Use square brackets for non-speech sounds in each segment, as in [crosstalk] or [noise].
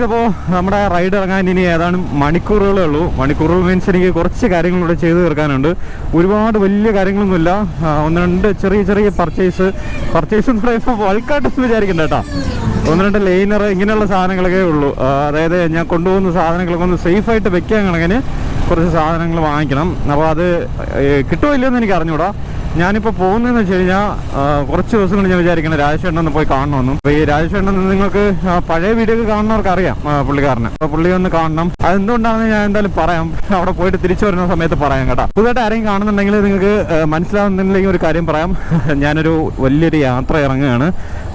Guys അപ്പോൾ നമ്മുടെ ride ഇറങ്ങാൻ ഇനി ഏതാനും മണിക്കൂറുകളേ ഉള്ളൂ. മണിക്കൂറുകൾ മീൻസ് എനിക്ക് കുറച്ച് കാര്യങ്ങളിവിടെ ചെയ്ത് തീർക്കാനുണ്ട്. ഒരുപാട് വലിയ കാര്യങ്ങളൊന്നുമില്ല. ഒന്ന് രണ്ട് ചെറിയ ചെറിയ പർച്ചേസ് പർച്ചേസ് എന്ന് പറയുമ്പോൾ ബൾക്കായിട്ടൊന്നും വിചാരിക്കണ്ട കേട്ടോ. ഒന്ന് രണ്ട് ലൈനർ ഇങ്ങനെയുള്ള സാധനങ്ങളൊക്കെ ഉള്ളൂ. അതായത് ഞാൻ കൊണ്ടുപോകുന്ന സാധനങ്ങളൊക്കെ ഒന്ന് സേഫായിട്ട് വെക്കാൻ കണക്കിന് കുറച്ച് സാധനങ്ങൾ വാങ്ങിക്കണം. അപ്പോൾ അത് കിട്ടുമോ ഇല്ലയോ എന്ന് എനിക്ക് അറിഞ്ഞൂടാ. ഞാനിപ്പോൾ പോകുന്നതെന്ന് വെച്ച് കഴിഞ്ഞാൽ കുറച്ച് ദിവസം കൊണ്ട് ഞാൻ വിചാരിക്കണം രാജേഷേട്ടൻ ഒന്ന് പോയി കാണണമെന്നും അപ്പോൾ ഈ രാജേഷേട്ടൻ നിങ്ങൾക്ക് പഴയ വീഡിയോ കാണുന്നവർക്ക് അറിയാം പുള്ളിക്കാരന്. അപ്പോൾ പുള്ളി ഒന്ന് കാണണം. അതെന്തുകൊണ്ടാണെന്ന് ഞാൻ എന്തായാലും പറയാം. അവിടെ പോയിട്ട് തിരിച്ചു വരുന്ന സമയത്ത് പറയാം കേട്ടോ. പുതുതായിട്ട് ആരെയും കാണുന്നുണ്ടെങ്കിൽ നിങ്ങൾക്ക് മനസ്സിലാവുന്നില്ലെങ്കിൽ ഒരു കാര്യം പറയാം. [laughs] ഞാനൊരു വലിയൊരു യാത്ര ഇറങ്ങുകയാണ്.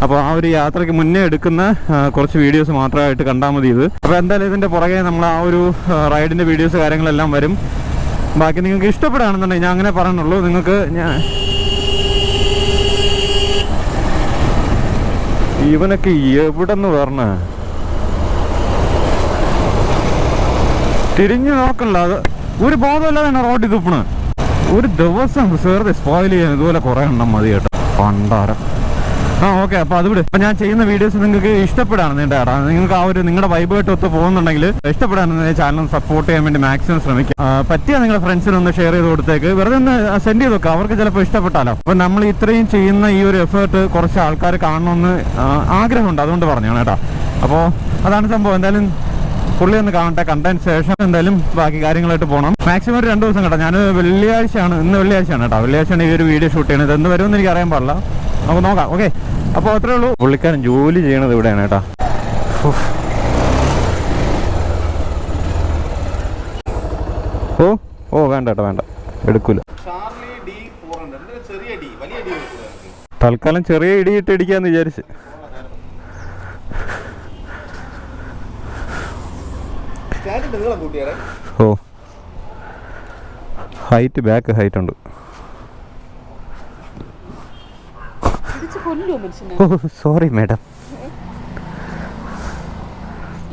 അപ്പോൾ ആ ഒരു യാത്രയ്ക്ക് മുന്നേ എടുക്കുന്ന കുറച്ച് വീഡിയോസ് മാത്രമായിട്ട് കണ്ടാൽ മതി ഇത്. അപ്പോൾ എന്തായാലും ഇതിന്റെ പുറകെ നമ്മൾ ആ ഒരു റൈഡിന്റെ വീഡിയോസ് കാര്യങ്ങളെല്ലാം വരും. ബാക്കി നിങ്ങൾക്ക് ഇഷ്ടപ്പെടുകയാണെന്നുണ്ടെങ്കിൽ ഞാൻ അങ്ങനെ പറയുന്നുള്ളൂ നിങ്ങൾക്ക് ഞാൻ ഇവനൊക്കെ എവിടെ നിന്ന് വരണ? തിരിഞ്ഞു നോക്കണ്ട. അത് ഒരു ബോധമില്ലാതെയാണ് റോഡിൽ തുപ്പണ് ഒരു ദിവസം വെറുതെ സ്പോയിൽ ചെയ്യാൻ ഇതുപോലെ കുറെ എണ്ണം മതി കേട്ടോ. പണ്ടാരം. ആ ഓക്കെ അപ്പൊ അത് വിട്. അപ്പൊ ഞാൻ ചെയ്യുന്ന വീഡിയോസ് നിങ്ങൾക്ക് ഇഷ്ടപ്പെടാണ് എന്റെ ഏട്ടാ നിങ്ങൾക്ക് ആ ഒരു നിങ്ങളുടെ വൈബായിട്ട് ഒത്ത് പോകുന്നുണ്ടെങ്കിൽ ഇഷ്ടപ്പെടാണെന്ന് ചാനൽ സപ്പോർട്ട് ചെയ്യാൻ വേണ്ടി മാക്സിമം ശ്രമിക്കുക പറ്റിയ നിങ്ങളുടെ ഫ്രണ്ട്സിനൊന്ന് ഷെയർ ചെയ്ത് കൊടുത്തേക്ക്. വെറുതെ ഒന്ന് സെൻഡ് ചെയ്ത് നോക്കുക അവർക്ക് ചിലപ്പോൾ ഇഷ്ടപ്പെട്ടാലോ. അപ്പൊ നമ്മൾ ഇത്രയും ചെയ്യുന്ന ഈ ഒരു എഫേർട്ട് കുറച്ച് ആൾക്കാർ കാണണമെന്ന് ആഗ്രഹമുണ്ട്. അതുകൊണ്ട് പറഞ്ഞാണ് കേട്ടോ. അപ്പോൾ അതാണ് സംഭവം. എന്തായാലും പുള്ളി ഒന്ന് കാണട്ടെ. കണ്ടതിന് ശേഷം എന്തായാലും ബാക്കി കാര്യങ്ങളായിട്ട് പോകണം മാക്സിമം ഒരു രണ്ട് ദിവസം കേട്ടോ. ഞാൻ വെള്ളിയാഴ്ചയാണ് ഇന്ന് വെള്ളിയാഴ്ചയാണ് കേട്ടോ. വെള്ളിയാഴ്ചയാണ് ഈ ഒരു വീഡിയോ ഷൂട്ട് ചെയ്യണത് എന്ന് വരുമെന്ന് എനിക്ക് അറിയാൻ പാടില്ല. നമുക്ക് നോക്കാം ഓക്കെ അപ്പോൾ അത്രേ ഉള്ളൂ. പുള്ളിക്കാരൻ ജോലി ചെയ്യണത് ഇവിടെയാണ് കേട്ടോ. ഓ ഓ വേണ്ട കേട്ടോ വേണ്ട. എടുക്കൂല. ചാർലി ഡി ഫോർ ഹൺഡ്രഡ് ചെറിയ ഡി വലിയ ഡി വെക്കുക തൽക്കാലം ചെറിയ ഇടിയിട്ട് ഇടിക്കാന്ന് വിചാരിച്ച്. ഓ. ഹൈറ്റ് ബാക്ക് ഹൈറ്റ് ഉണ്ട്. കൊല്ലുമോ മനുഷ്യനെ. ഓ സോറി മാഡം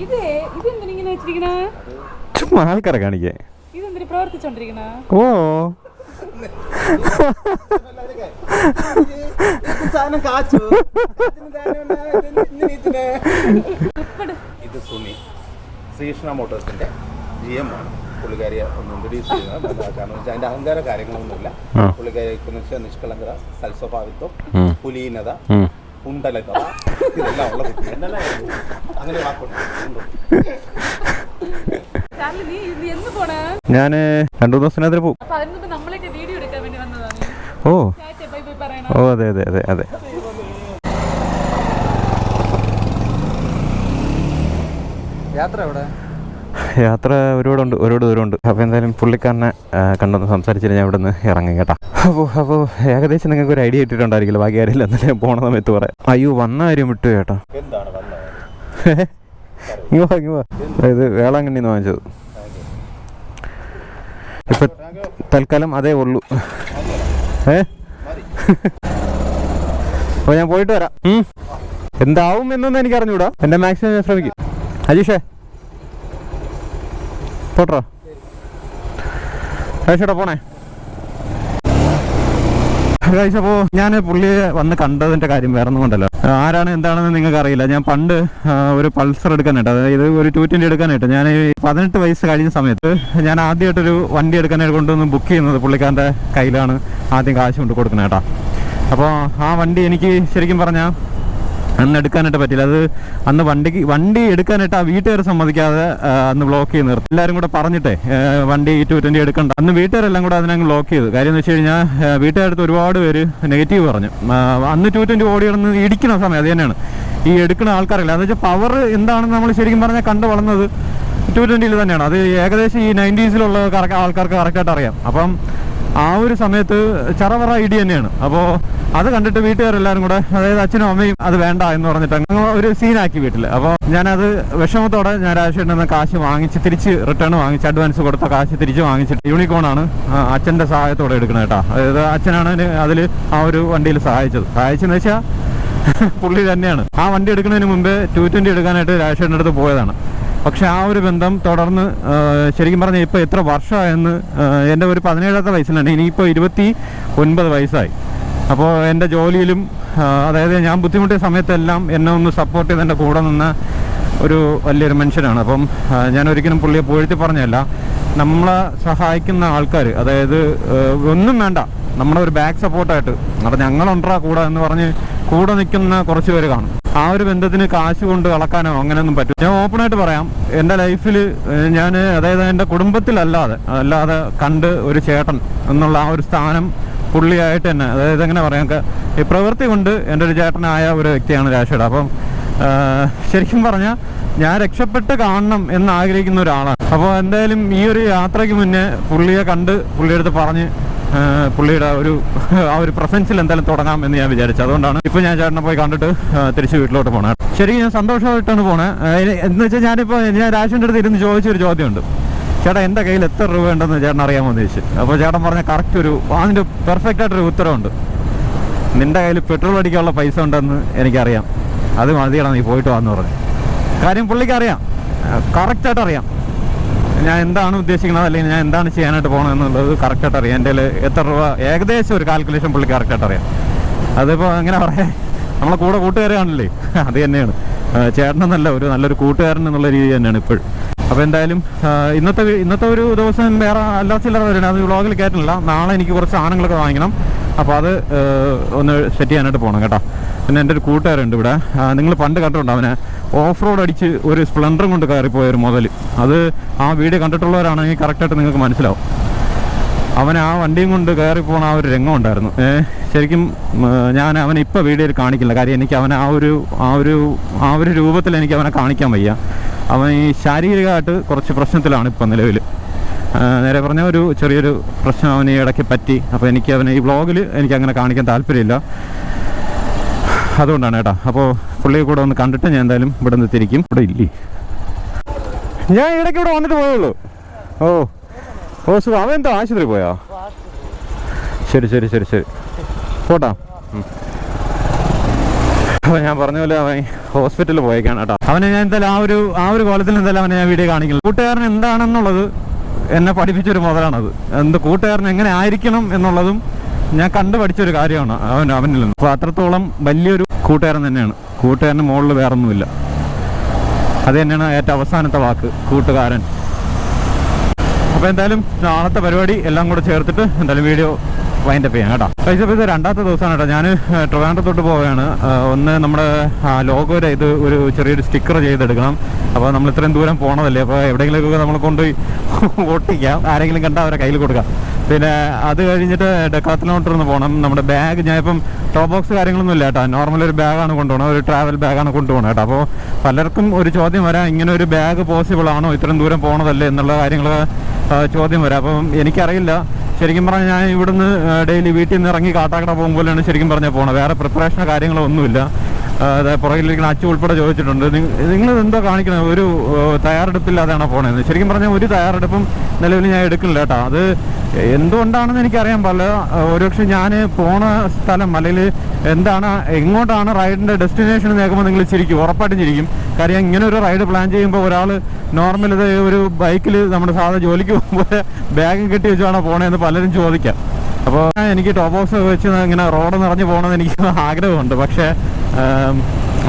ഇത് ഇതെന്തിനിങ്ങനെ വെച്ചിരിക്കണ? ചുമ്മാ ആൾക്കാരെ കാണിക്കേ. ഇതെന്തിനു പ്രവർത്തിച്ചോണ്ടിരിക്കണ? ഓ. സാധനം കാച്ചു. ഇത് സുനി ശ്രീകൃഷ്ണ മോട്ടോഴ്സിന്റെ ജി എം ആണ്. പുള്ളിക്കാരിയെ ഒന്ന് ഇൻട്രൊഡ്യൂസ് ചെയ്യുന്നത്. കാരണം വെച്ചാൽ അതിന്റെ അഹങ്കാര കാര്യങ്ങളൊന്നുമില്ല. നിഷ്കളങ്കര വെച്ചാൽ നിഷ്കളങ്കത സൽസ്വഭാവിത്വം പുലീനത കുലീനത ഉം. ഇതെല്ലാം ഉള്ള. അങ്ങനെ വാക്കുണ്ട്. ഞാൻ രണ്ടു ദിവസം ദിവസത്തിനകത്ത് വന്നതാണ് ഓ. ബൈ ബൈ പറയണ? ഓ അതെ അതെ അതെ അതെ. യാത്ര എവിടെ? യാത്ര ഒരുപാടുണ്ട് ഒരുപാട് ദൂരമുണ്ട്. അപ്പോൾ എന്തായാലും പുള്ളിക്കാരനെ കണ്ടൊന്ന് സംസാരിച്ചിട്ട് ഞാൻ ഇവിടുന്ന് ഇറങ്ങും ഇറങ്ങി കേട്ടോ. അപ്പോൾ അപ്പോൾ ഏകദേശം നിങ്ങൾക്ക് ഒരു ഐഡിയ ഇട്ടിട്ടുണ്ടായിരിക്കില്ല ബാക്കി കാര്യമില്ല എന്നാലും പോണ സമയത്ത് പറയാം. അയ്യോ വന്ന കാര്യം വിട്ടു ചേട്ടാ ഇങ്ങോ ഇങ്ങോ. ഇത് വേളാങ്കണ്ണിന്ന് വാങ്ങിച്ചത്. ഇപ്പൊ തൽക്കാലം അതേ ഉള്ളൂ. ഏ? അപ്പൊ അപ്പോൾ ഞാൻ പോയിട്ട് വരാം. എന്താവും എന്നൊന്നും എനിക്ക് അറിഞ്ഞൂടാ എന്റെ മാക്സിമം ഞാൻ ശ്രമിക്കും. അജീഷേ. പോട്ടോ. അജീഷേട്ടാ പോണേ. ഗൈസ് അപ്പോൾ ഞാൻ പുള്ളിയെ വന്ന് കണ്ടതിന്റെ കാര്യം വേറെ ഒന്നും കൊണ്ടല്ലോ. ആരാണ് എന്താണെന്ന് നിങ്ങൾക്ക് അറിയില്ല. ഞാൻ പണ്ട് ഒരു പൾസർ എടുക്കാനായിട്ട് അതായത് ഒരു ടു ട്വന്റി എടുക്കാനായിട്ട് ഞാൻ പതിനെട്ട് വയസ്സ് കഴിഞ്ഞ സമയത്ത് ഞാൻ ആദ്യമായിട്ടൊരു വണ്ടി എടുക്കാനായിട്ട് കൊണ്ടുവന്ന് ബുക്ക് ചെയ്യുന്നത് പുള്ളിക്കാരന്റെ കയ്യിലാണ് ആദ്യം കാശ് കൊണ്ട് കൊടുക്കുന്നത് കേട്ടോ. അപ്പോൾ ആ വണ്ടി എനിക്ക് ശരിക്കും പറഞ്ഞാൽ അന്ന് എടുക്കാനായിട്ട് പറ്റില്ല അത് അന്ന് വണ്ടിക്ക് വണ്ടി എടുക്കാനായിട്ട് ആ വീട്ടുകാർ സമ്മതിക്കാതെ അന്ന് ബ്ലോക്ക് ചെയ്ത് നിർത്തി. എല്ലാവരും കൂടെ പറഞ്ഞിട്ടേ വണ്ടി ടു ട്വന്റി എടുക്കണ്ട. അന്ന് വീട്ടുകാരെല്ലാം കൂടെ അതിനങ്ങ് ബ്ലോക്ക് ചെയ്തു. കാര്യം എന്ന് വെച്ച് കഴിഞ്ഞാൽ വീട്ടുകാരടുത്ത് ഒരുപാട് പേര് നെഗറ്റീവ് പറഞ്ഞു. അന്ന് ടു ട്വന്റി ഓടി കിടന്ന് ഇടിക്കുന്ന സമയം അത് തന്നെയാണ്. ഈ എടുക്കുന്ന ആൾക്കാരല്ല. എന്ന് വെച്ചാൽ പവർ എന്താണെന്ന് നമ്മൾ ശരിക്കും പറഞ്ഞാൽ കണ്ടു വളർന്നത് ടു ട്വന്റിയിൽ തന്നെയാണ്. അത് ഏകദേശം ഈ നയന്റീസിലുള്ള ആൾക്കാർക്ക് കറക്റ്റായിട്ട് അറിയാം. അപ്പം ആ ഒരു സമയത്ത് ചറവറ ഇടി തന്നെയാണ്. അപ്പോൾ അത് കണ്ടിട്ട് വീട്ടുകാരെല്ലാരും കൂടെ അതായത് അച്ഛനും അമ്മയും അത് വേണ്ട എന്ന് പറഞ്ഞിട്ട് അങ്ങ് ഒരു സീനാക്കി വീട്ടിൽ അപ്പോൾ ഞാനത് വിഷമത്തോടെ ഞാൻ രാജേഷിൽ നിന്ന് കാശ് വാങ്ങിച്ച് തിരിച്ച് റിട്ടേൺ വാങ്ങിച്ച് അഡ്വാൻസ് കൊടുത്ത കാശ് തിരിച്ച് വാങ്ങിച്ചിട്ട് യൂണിക്കോണാണ് അച്ഛന്റെ സഹായത്തോടെ എടുക്കുന്നത് കേട്ടോ. അതായത് അച്ഛനാണ് അതിൽ ആ ഒരു വണ്ടിയിൽ സഹായിച്ചത്. സഹായിച്ചെന്ന് വെച്ചാൽ പുള്ളി തന്നെയാണ്. ആ വണ്ടി എടുക്കുന്നതിന് മുമ്പേ ടു ട്വന്റി എടുക്കാനായിട്ട് രാജേഷിന്റെ അടുത്ത് പോയതാണ്. പക്ഷെ ആ ഒരു ബന്ധം തുടർന്ന് ശരിക്കും പറഞ്ഞാൽ ഇപ്പോൾ എത്ര വർഷമായെന്ന് എന്റെ ഒരു പതിനേഴാമത്തെ വയസ്സിലാണ്. ഇനിയിപ്പോൾ ഇരുപത്തി ഒൻപത് വയസ്സായി. അപ്പോൾ എന്റെ ജോലിയിലും അതായത് ഞാൻ ബുദ്ധിമുട്ടിയ സമയത്തെല്ലാം എന്നെ ഒന്ന് സപ്പോർട്ട് ചെയ്ത് എന്റെ കൂടെ നിന്ന ഒരു വലിയൊരു മനുഷ്യനാണ്. അപ്പം ഞാൻ ഒരിക്കലും പുള്ളിയെ പുകഴ്ത്തി പറഞ്ഞല്ല നമ്മളെ സഹായിക്കുന്ന ആൾക്കാർ അതായത് ഒന്നും വേണ്ട. നമ്മുടെ ഒരു ബാക്ക് സപ്പോർട്ടായിട്ട് അപ്പം ഞങ്ങളുണ്ടാ കൂടെ എന്ന് പറഞ്ഞ് കൂടെ നിൽക്കുന്ന കുറച്ച് പേര് കാണും. ആ ഒരു ബന്ധത്തിന് കാശ് കൊണ്ട് കളക്കാനോ അങ്ങനെയൊന്നും പറ്റും ഞാൻ ഓപ്പണായിട്ട് പറയാം. എന്റെ ലൈഫിൽ ഞാൻ അതായത് എന്റെ കുടുംബത്തിലല്ലാതെ അല്ലാതെ കണ്ട് ഒരു ചേട്ടൻ എന്നുള്ള ആ ഒരു സ്ഥാനം പുള്ളിയായിട്ട് തന്നെ അതായത് എങ്ങനെ പറയാം ഈ പ്രവൃത്തി കൊണ്ട് എന്റെ ഒരു ചേട്ടനായ ഒരു വ്യക്തിയാണ് രാശയുടെ അപ്പം ശരിക്കും പറഞ്ഞാൽ ഞാൻ രക്ഷപ്പെട്ട് കാണണം എന്ന് ആഗ്രഹിക്കുന്ന ഒരാളാണ്. അപ്പോൾ എന്തായാലും ഈ ഒരു യാത്രയ്ക്ക് മുന്നേ പുള്ളിയെ കണ്ട് പുള്ളിയെടുത്ത് പറഞ്ഞ് പുള്ളിയുടെ ഒരു ആ ഒരു പ്രസൻസിൽ എന്തായാലും തുടങ്ങാം എന്ന് ഞാൻ വിചാരിച്ചു. അതുകൊണ്ടാണ് ഇപ്പോൾ ഞാൻ ചേട്ടനെ പോയി കണ്ടിട്ട് തിരിച്ചു വീട്ടിലോട്ട് പോണേ. ശരിക്കും ഞാൻ സന്തോഷമായിട്ടാണ് പോണേ. എന്ന് വെച്ചാൽ ഞാനിപ്പോൾ ഞാൻ രാജുവിന്റെ അടുത്ത് ഇരുന്ന് ചോദിച്ചൊരു ചോദ്യമുണ്ട്. ചേട്ടാ എന്റെ കയ്യിൽ എത്ര രൂപ ഉണ്ടെന്ന് ചേട്ടൻ അറിയാമോ എന്ന് ചോദിച്ചു. അപ്പോൾ ചേട്ടൻ പറഞ്ഞ കറക്റ്റ് ഒരു അതിന്റെ പെർഫെക്റ്റ് ആയിട്ടൊരു ഉത്തരവുണ്ട്. നിന്റെ കയ്യിൽ പെട്രോൾ അടിക്കാനുള്ള പൈസ ഉണ്ടെന്ന് എനിക്കറിയാം. അത് മതിയാണ് നീ പോയിട്ട് വാന്ന് പറഞ്ഞു. കാര്യം പുള്ളിക്ക് അറിയാം. കറക്റ്റായിട്ട് അറിയാം. ഞാൻ എന്താണ് ഉദ്ദേശിക്കുന്നത്? അല്ലെങ്കിൽ ഞാൻ എന്താണ് ചെയ്യാനായിട്ട് പോകണമെന്നുള്ളത് കറക്റ്റായിട്ട് അറിയാം. എന്റെ എത്ര രൂപ ഏകദേശം ഒരു കാൽക്കുലേഷൻ പുള്ളി കറക്റ്റായിട്ട് അറിയാം. അതിപ്പോൾ അങ്ങനെ പറയാം. നമ്മളെ കൂടെ കൂട്ടുകാരാണല്ലേ അത് തന്നെയാണ്. ചേട്ടനെന്നല്ല ഒരു നല്ലൊരു കൂട്ടുകാരൻ എന്നുള്ള രീതി തന്നെയാണ് ഇപ്പോഴും അപ്പോൾ എന്തായാലും ഇന്നത്തെ ഇന്നത്തെ ഒരു ദിവസം വേറെ അല്ലാ ചില്ലറ വരണം അത് വ്ളോഗിൽ കയറ്റുന്നില്ല നാളെ എനിക്ക് കുറച്ച് സാധനങ്ങളൊക്കെ വാങ്ങിക്കണം. അപ്പോൾ അത് ഒന്ന് സെറ്റ് ചെയ്യാനായിട്ട് പോകണം കേട്ടോ. പിന്നെ എന്റെ ഒരു കൂട്ടുകാരുണ്ട് ഇവിടെ. നിങ്ങൾ പണ്ട് കണ്ടിട്ടുണ്ട് അവനെ? ഓഫ് റോഡ് അടിച്ച് ഒരു സ്പ്ലെൻഡറും കൊണ്ട് കയറിപ്പോയ ഒരു മുതൽ അത് ആ വീഡിയോ കണ്ടിട്ടുള്ളവരാണെങ്കിൽ കറക്റ്റായിട്ട് നിങ്ങൾക്ക് മനസ്സിലാവും. അവൻ ആ വണ്ടിയും കൊണ്ട് കയറിപ്പോണ പോണ ആ ഒരു രംഗം ഉണ്ടായിരുന്നു. ശരിക്കും ഞാൻ അവനെ ഇപ്പോൾ വീഡിയോയിൽ കാണിക്കില്ല. കാര്യം എനിക്ക് അവനെ ആ ഒരു ആ ഒരു ആ ഒരു രൂപത്തിൽ എനിക്ക് അവനെ കാണിക്കാൻ വയ്യ. അവൻ ഈ ശാരീരികമായിട്ട് കുറച്ച് പ്രശ്നത്തിലാണ് ഇപ്പം നിലവിൽ നേരെ പറഞ്ഞ ഒരു ചെറിയൊരു പ്രശ്നം അവന് ഈ ഇടയ്ക്ക് പറ്റി. അപ്പോൾ എനിക്ക് അവനെ ഈ വ്ളോഗിൽ എനിക്ക് അങ്ങനെ കാണിക്കാൻ താല്പര്യമില്ല. അതുകൊണ്ടാണ് കേട്ടോ. അപ്പോൾ പുള്ളിയെ കൂടെ ഒന്ന് കണ്ടിട്ട് ഞാൻ എന്തായാലും ഇവിടെ നിന്ന് തിരിക്കും. ഇവിടെ ഇല്ലേ? ഞാൻ ഇടയ്ക്ക് ഇവിടെ വന്നിട്ട് പോയുള്ളൂ ഓ ഓ സുഖം. അവൻ എന്താ ആശുപത്രി പോയാ? ശരി ശരി ശരി ശരി. പോട്ടാ. അപ്പോൾ അപ്പൊ ഞാൻ പറഞ്ഞ പോലെ അവൻ ഹോസ്പിറ്റലിൽ പോയേക്കാണ് കേട്ടോ. അവനെ ഞാൻ എന്തായാലും ആ ഒരു ആ ഒരു കോലത്തിൽ എന്തായാലും അവനെ ഞാൻ വീഡിയോ കാണിക്കില്ല. കൂട്ടുകാരൻ എന്താണെന്നുള്ളത് എന്നെ പഠിപ്പിച്ചൊരു മുതലാണത്. എന്ത് കൂട്ടുകാരൻ എങ്ങനെ ആയിരിക്കണം എന്നുള്ളതും ഞാൻ കണ്ടു പഠിച്ചൊരു കാര്യമാണ് അവൻ അവനിൽ നിന്ന്. അപ്പോൾ അത്രത്തോളം വലിയൊരു കൂട്ടുകാരൻ തന്നെയാണ്. കൂട്ടുകാരന് മുകളിൽ വേറൊന്നുമില്ല. അത് തന്നെയാണ് ഏറ്റവും അവസാനത്തെ വാക്ക് കൂട്ടുകാരൻ. അപ്പോൾ എന്തായാലും നാളത്തെ പരിപാടി എല്ലാം കൂടെ ചേർത്തിട്ട് എന്തായാലും വീഡിയോ വൈൻഡ് അപ്പ് ചെയ്യാം കേട്ടോ. പൈസ ഇത് രണ്ടാമത്തെ ദിവസമാണ് കേട്ടോ. ഞാൻ ട്രിവാൻഡ്രത്തോട്ട് പോവുകയാണ്. ഒന്ന് നമ്മുടെ ലോഗോയുടെ ഇത് ഒരു ചെറിയൊരു സ്റ്റിക്കർ ചെയ്തെടുക്കണം. അപ്പോൾ നമ്മൾ ഇത്രയും ദൂരം പോണതല്ലേ? അപ്പോൾ എവിടെയെങ്കിലുമൊക്കെ നമ്മൾ കൊണ്ടുപോയി ഓട്ടിക്കാം ആരെങ്കിലും കണ്ടാൽ അവരെ കയ്യിൽ കൊടുക്കാം. പിന്നെ അത് കഴിഞ്ഞിട്ട് ഡെക്കാത്തിലോട്ട് ഒന്ന് പോകണം നമ്മുടെ ബാഗ് ഞാൻ ഇപ്പം ടോപ്പ് ബോക്സ് കാര്യങ്ങളൊന്നും ഇല്ല കേട്ടോ. നോർമൽ ഒരു ബാഗാണ് കൊണ്ടുപോകണം ഒരു ട്രാവൽ ബാഗാണ് കൊണ്ടുപോകണം കേട്ടോ. അപ്പോൾ പലർക്കും ഒരു ചോദ്യം വരാം. ഇങ്ങനെ ഒരു ബാഗ് പോസിബിൾ ആണോ? ഇത്രയും ദൂരം പോകണതല്ലേ എന്നുള്ള കാര്യങ്ങൾ ചോദ്യം വരാം. അപ്പം എനിക്കറിയില്ല. ശരിക്കും പറഞ്ഞാൽ ഞാൻ ഇവിടുന്ന് ഡെയിലി വീട്ടിൽ നിന്ന് ഇറങ്ങി കാട്ടാക്കട പോകുമ്പോഴാണ് ശരിക്കും പറഞ്ഞാൽ പോകണം വേറെ പ്രിപ്പറേഷനോ കാര്യങ്ങളോ ഒന്നുമില്ല. പുറകിലിരിക്കുന്ന അച്ചു ഉൾപ്പെടെ ചോദിച്ചിട്ടുണ്ട്. നിങ്ങൾ എന്തോ കാണിക്കുന്നത് ഒരു തയ്യാറെടുപ്പില്ലാതെയാണ് പോണത് ശരിക്കും പറഞ്ഞാൽ ഒരു തയ്യാറെടുപ്പും നിലവിൽ ഞാൻ എടുക്കില്ല കേട്ടോ. അത് എന്തുകൊണ്ടാണെന്ന് എനിക്കറിയാൻ പാടില്ല. ഒരുപക്ഷെ ഞാൻ പോണ സ്ഥലം അല്ലെങ്കിൽ എന്താണ് എങ്ങോട്ടാണ് റൈഡിന്റെ ഡെസ്റ്റിനേഷൻ നേക്കുമ്പോൾ നിങ്ങൾ ചിരിക്കും ഉറപ്പായിട്ടും ചിരിക്കും. കാര്യം ഇങ്ങനെ ഒരു റൈഡ് പ്ലാൻ ചെയ്യുമ്പോൾ ഒരാൾ നോർമൽ ഇത് ഒരു ബൈക്കിൽ നമ്മുടെ സാധാരണ ജോലിക്ക് പോകുമ്പോൾ ബാഗും കെട്ടി വെച്ചാണോ പോണതെന്ന് പലരും ചോദിക്കാം. അപ്പോൾ എനിക്ക് ടോപ്പ് ഹൗസ് വെച്ച് ഇങ്ങനെ റോഡ് നിറഞ്ഞു പോകണമെന്ന് എനിക്ക് ആഗ്രഹമുണ്ട്. പക്ഷേ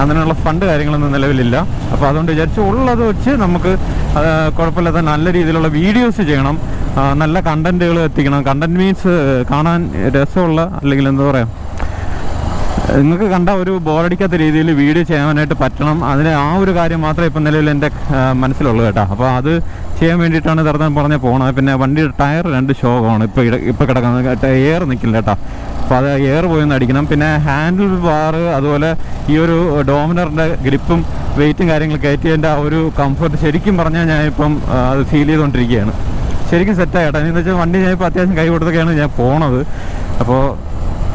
അങ്ങനെയുള്ള ഫണ്ട് കാര്യങ്ങളൊന്നും നിലവിലില്ല. അപ്പോൾ അതുകൊണ്ട് വിചാരിച്ചു ഉള്ളത് വെച്ച് നമുക്ക് കുഴപ്പമില്ലാത്ത നല്ല രീതിയിലുള്ള വീഡിയോസ് ചെയ്യണം. നല്ല കണ്ടന്റുകൾ എത്തിക്കണം. കണ്ടന്റ് മീൻസ് കാണാൻ രസമുള്ള അല്ലെങ്കിൽ എന്താ പറയുക നിങ്ങൾക്ക് കണ്ട ഒരു ബോറടിക്കാത്ത രീതിയിൽ വീഡിയോ ചെയ്യാനായിട്ട് പറ്റണം. അതിന് ആ ഒരു കാര്യം മാത്രമേ ഇപ്പം നിലവിൽ എന്റെ മനസ്സിലുള്ളൂ കേട്ടോ. അപ്പോൾ അത് ചെയ്യാൻ വേണ്ടിയിട്ടാണ് തറുതാൻ പറഞ്ഞ പോണത്. പിന്നെ വണ്ടിയുടെ ടയർ രണ്ട് ശോകമാണ്. ഇപ്പോൾ ഇപ്പോൾ കിടക്കുന്നത്. എയർ നിൽക്കില്ല കേട്ടോ. അപ്പോൾ അത് എയർ പോയി ഒന്ന് അടിക്കണം. പിന്നെ ഹാൻഡിൽ ബാർ അതുപോലെ ഈ ഒരു ഡോമിനറിന്റെ ഗ്രിപ്പും വെയിറ്റും കാര്യങ്ങൾ കയറ്റിയതിന്റെ ആ ഒരു കംഫർട്ട് ശരിക്കും പറഞ്ഞാൽ ആ, അത് ഫീൽ ചെയ്തുകൊണ്ടിരിക്കുകയാണ് ശരിക്കും സെറ്റായി കേട്ടോ. എന്ന് വെച്ചാൽ വണ്ടി ഞാൻ ഇപ്പോൾ അത്യാവശ്യം കൈ കൊടുത്തൊക്കെയാണ് ഞാൻ പോണത്. അപ്പോൾ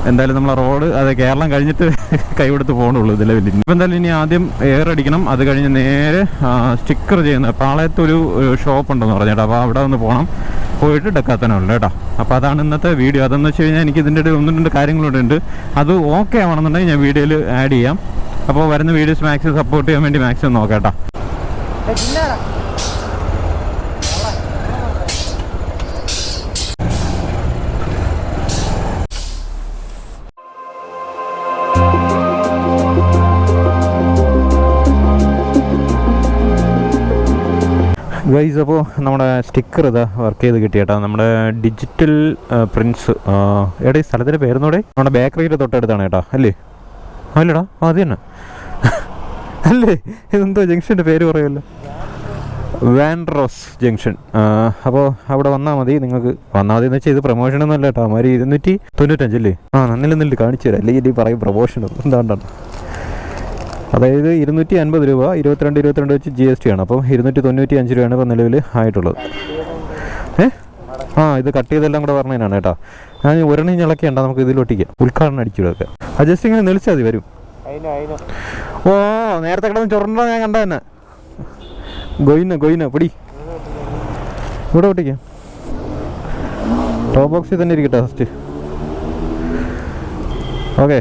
എന്തായാലും നമ്മളെ റോഡ് അത് കേരളം കഴിഞ്ഞിട്ട് [laughs] കൈവിടുത്ത് പോകണുള്ളൂ നിലവിൽ. ഇപ്പം എന്തായാലും ഇനി ആദ്യം എയർ അടിക്കണം. അത് കഴിഞ്ഞ് നേരെ സ്റ്റിക്കർ ചെയ്യുന്ന പാളയത്തൊരു ഷോപ്പ് ഉണ്ടെന്ന് പറഞ്ഞേട്ടോ അപ്പോൾ അവിടെ ഒന്ന് പോകണം പോയിട്ട് ഡെക്കാത്തനുള്ളൂ കേട്ടോ. അപ്പോൾ അതാണ് ഇന്നത്തെ വീഡിയോ. അതെന്ന് വെച്ച് കഴിഞ്ഞാൽ എനിക്ക് ഇതിന്റെ ഒന്ന് രണ്ട് കാര്യങ്ങളുണ്ട് ഉണ്ട്. അത് ഓക്കെ ആവണമെന്നുണ്ടെങ്കിൽ ഞാൻ വീഡിയോയിൽ ആഡ് ചെയ്യാം. അപ്പോൾ വരുന്ന വീഡിയോസ് മാക്സിമം സപ്പോർട്ട് ചെയ്യാൻ വേണ്ടി മാക്സിമം നോക്കാം കേട്ടോ. ഗൈസ് അപ്പോൾ നമ്മുടെ സ്റ്റിക്കർ ഇതാ വർക്ക് ചെയ്ത് കിട്ടിയേട്ടാ. നമ്മുടെ ഡിജിറ്റൽ പ്രിൻസ് എടാ സ്ഥലത്തിന്റെ പേരുന്നോടെ? നമ്മുടെ ബേക്കറിയുടെ തൊട്ടടുത്താണ് കേട്ടോ അല്ലേ? അല്ലടാ അത് തന്നെ. അല്ലേ? ഇതെന്തോ ജംഗ്ഷന്റെ പേര് പറയുമല്ലോ. വാൻഡ്രോസ് ജംഗ്ഷൻ അപ്പോൾ അവിടെ വന്നാൽ മതി നിങ്ങൾക്ക് വന്നാൽ മതി എന്ന് വെച്ചാൽ ഇത് പ്രൊമോഷൻ ഒന്നും അല്ല കേട്ടോ. മാതിരി ഇരുന്നൂറ്റി തൊണ്ണൂറ്റഞ്ചല്ലേ ആ നന്നില്ല നിന്നിട്ട് കാണിച്ചു തരാം. അല്ലെങ്കിൽ പറയും പ്രൊമോഷൻ എന്താണ്ടാണ് അതായത് ഇരുന്നൂറ്റി അൻപത് രൂപ ഇരുപത്തിരണ്ട് ഇരുപത്തിരണ്ട് വെച്ച് ജി എസ് ടി ആണ്. അപ്പം ഇരുന്നൂറ്റി തൊണ്ണൂറ്റി അഞ്ച് രൂപയാണ് ഇപ്പോൾ നിലവിൽ ആയിട്ടുള്ളത്. ഏ? ആ ഇത് കട്ട് ചെയ്തെല്ലാം കൂടെ പറഞ്ഞതിനാണ് കേട്ടോ. ഞാൻ ഒരെണ്ണം ഞളക്കിയുണ്ട നമുക്ക് ഇതിൽ ഒട്ടിക്കാം ഉദ്ഘാടനം അടിച്ചിടൊക്കെ അഡ്ജസ്റ്റ് ഇങ്ങനെ നിളിച്ചാൽ മതി വരും. ഓ നേരത്തെ കിടന്ന് ചൊറണ്ട ഞാൻ കണ്ട തന്നെ. ഗൊയിന ഗൊയിന പിടി. ഇവിടെ ഒട്ടിക്കാം. ടോപ്പ് ബോക്സിൽ തന്നെ ഇരിക്കട്ടെ ഫസ്റ്റ് ഓക്കെ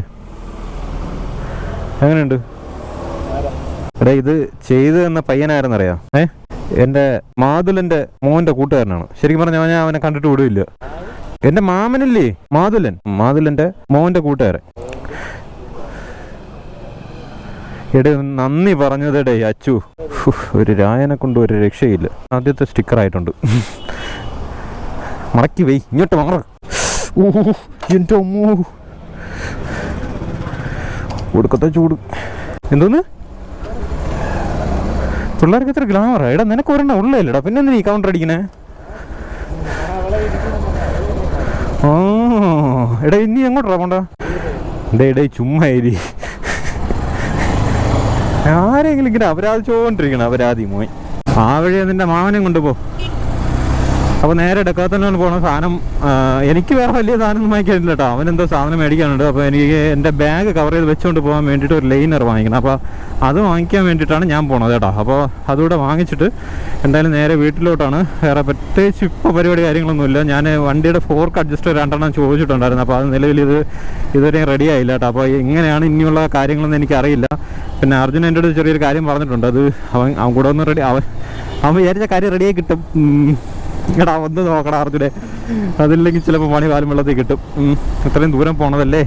എങ്ങനെയുണ്ട്? എടാ ഇത് ചെയ്തു തന്ന പയ്യനായിരുന്നറിയാം ഏ? എന്റെ മാതുലന്റെ മോന്റെ കൂട്ടുകാരനാണ്. ശരിക്കും പറഞ്ഞാൽ ഞാൻ അവനെ കണ്ടിട്ട് വിടില്ല എന്റെ മാമനല്ലേ? മാതുലൻ. മാതുലന്റെ മോന്റെ കൂട്ടുകാരൻ. എടേ നന്ദി പറഞ്ഞതടേ അച്ചു. ഒരു രായനെ കൊണ്ട് ഒരു രക്ഷയില്ല. ആദ്യത്തെ സ്റ്റിക്കർ ആയിട്ടുണ്ട്. മടക്കി വൈ ഇങ്ങോട്ട് മാറ ഊ എന്റെ അമ്മൂ. ഒടുക്കത്തെ ചൂട്. എന്തോന്ന്? പിള്ളേർക്ക് എത്ര ഗ്ലാമറാ എടാ നിനക്ക് ഒരെണ്ണം ഉള്ളല്ലേടാ പിന്നെ നീ കൗണ്ടർ അടിക്കണേ? ഓ എടാ ഇനി എങ്ങോട്ടാ പോണ്ട? ഡേ ഡേ ചുമ്മാ ഇരി. ആരെങ്കിലും ഇങ്ങനെ അപരാധിച്ചോണ്ടിരിക്കണം അപരാധി മോയ് ആ വഴി നിന്റെ മാമനെയും കൊണ്ടുപോ. അപ്പോൾ നേരെ ഡെക്കാത്തനാണ് പോണ സാധനം എനിക്ക് വേറെ വലിയ സാധനം വാങ്ങിക്കാനില്ല കേട്ടോ എന്തോ സാധനം മേടിക്കാനുണ്ട്. അപ്പോൾ എനിക്ക് എന്റെ ബാഗ് കവർ ചെയ്ത് വെച്ചുകൊണ്ട് പോകാൻ വേണ്ടിയിട്ട് ഒരു ലൈനർ വാങ്ങിക്കണം. അപ്പോൾ അത് വാങ്ങിക്കാൻ വേണ്ടിയിട്ടാണ് ഞാൻ പോണത് കേട്ടോ. അപ്പോൾ അതുകൂടെ വാങ്ങിച്ചിട്ട് എന്തായാലും നേരെ വീട്ടിലോട്ടാണ്. വേറെ പ്രത്യേകിച്ച് ഇപ്പോൾ പരിപാടി കാര്യങ്ങളൊന്നുമില്ല. ഞാൻ വണ്ടിയുടെ ഫോർക്ക് അഡ്ജസ്റ്റ് രണ്ടെണ്ണം ചോദിച്ചിട്ടുണ്ടായിരുന്നു. അപ്പോൾ അത് നിലവിൽ ഇത് ഇതുവരെയും റെഡി ആയില്ല കേട്ടോ അപ്പോൾ ഇങ്ങനെയാണ് ഇനിയുള്ള കാര്യങ്ങളൊന്നും എനിക്കറിയില്ല. പിന്നെ അർജുൻ എന്റെ അടുത്ത് ചെറിയൊരു കാര്യം പറഞ്ഞിട്ടുണ്ട്. അത് അവൻ അവൻ കൂടെ ഒന്ന് റെഡി അവൻ അവൻ വിചാരിച്ച കാര്യം റെഡിയായി കിട്ടും. എടാ ഒന്ന് നോക്കടാ അർജുനെ. അതില്ലെങ്കിൽ ചിലപ്പോൾ പണി കാലം വെള്ളത്തിൽ കിട്ടും. ഇത്രയും ദൂരം പോണതല്ലേ?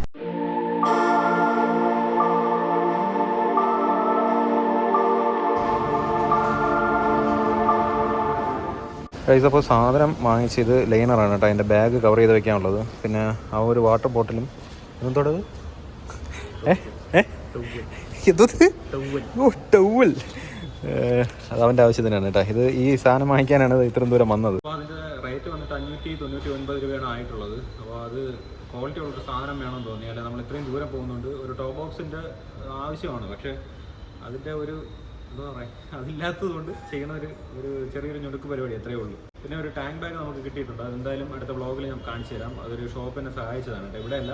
ഗൈസ് അപ്പോൾ സാധനം വാങ്ങിച്ചത് ലൈനറാണ് കേട്ടോ. അതിന്റെ ബാഗ് കവർ ചെയ്ത് വെക്കാനുള്ളത്. പിന്നെ ആ ഒരു വാട്ടർ ബോട്ടിലും എന്തോടത് ഏ? ഏ? എന്തോ ഓ ടൗവൽ അത് അവന്റെ തന്നെയാണ് കേട്ടോ. ഇത് ഈ സാധനം വാങ്ങിക്കാനാണ് ഇത് ഇത്രയും ദൂരം വന്നത്. അപ്പോൾ അതിന്റെ റേറ്റ് വന്നിട്ട് അഞ്ഞൂറ്റി തൊണ്ണൂറ്റി ഒൻപത് രൂപയാണ് ആയിട്ടുള്ളത്. അപ്പോൾ അത് ക്വാളിറ്റി ഉള്ളൊരു സാധനം വേണമെന്ന് തോന്നി. അല്ലെ നമ്മൾ ഇത്രയും ദൂരം പോകുന്നുണ്ട്. ഒരു ടോപ്പ് ബോക്സിന്റെ ആവശ്യമാണ്. പക്ഷേ അതിന്റെ ഒരു എന്താ പറയുക അതില്ലാത്തത് കൊണ്ട് ചെയ്യണ ഒരു ഒരു ചെറിയൊരു ഞൊടുക്ക് പരിപാടി അത്രയേ ഉള്ളൂ. പിന്നെ ഒരു ടാങ്ക് ബാഗ് നമുക്ക് കിട്ടിയിട്ടുണ്ട്. അതെന്തായാലും അടുത്ത ബ്ലോഗിൽ ഞാൻ കാണിച്ചു തരാം. അതൊരു ഷോപ്പിനെ സഹായിച്ചതാണ് കേട്ടോ. ഇവിടെയല്ല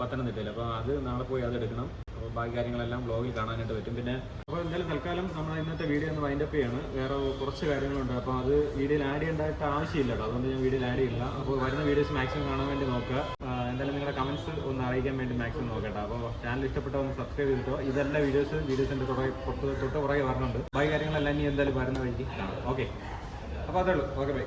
പത്തനംതിട്ടയിൽ. അപ്പോൾ അത് നാളെ പോയി അത് എടുക്കണം. ബാക്കി കാര്യങ്ങളെല്ലാം ബ്ലോഗിൽ കാണാനായിട്ട് പറ്റും. പിന്നെ അപ്പോൾ എന്തായാലും തൽക്കാലം നമ്മൾ ഇന്നത്തെ വീഡിയോ ഒന്ന് വൈൻഡ് അപ്പ് ചെയ്യാണ്. വേറെ കുറച്ച് കാര്യങ്ങളുണ്ട്. അപ്പോൾ അത് വീഡിയോയിൽ ആഡ് ചെയ്യേണ്ടതായിട്ട് ആവശ്യമില്ല കേട്ടോ. അതുകൊണ്ട് ഞാൻ വീഡിയോയിൽ ആഡ് ചെയ്യില്ല. അപ്പോൾ വരുന്ന വീഡിയോസ് മാക്സിമം കാണാൻ വേണ്ടി നോക്കുക. എന്തായാലും നിങ്ങളുടെ കമൻസ് ഒന്ന് അറിയിക്കാൻ വേണ്ടി മാക്സിമം നോക്കട്ടെ അപ്പോൾ ചാനൽ ഇഷ്ടപ്പെട്ടോ ഒന്ന് സബ്സ്ക്രൈബ് ചെയ്തിട്ടോ. ഇതെല്ലാം വീഡിയോസ് വീഡിയോസിന്റെ തുടങ്ങി തൊട്ട് തൊട്ട് പുറകെ വരണുണ്ട്. ബാക്കി കാര്യങ്ങളെല്ലാം ഇനി എന്തായാലും വരുന്ന വഴിക്ക് കാണാം. ഓക്കെ അപ്പോൾ അതേ ഉള്ളൂ. Okay bye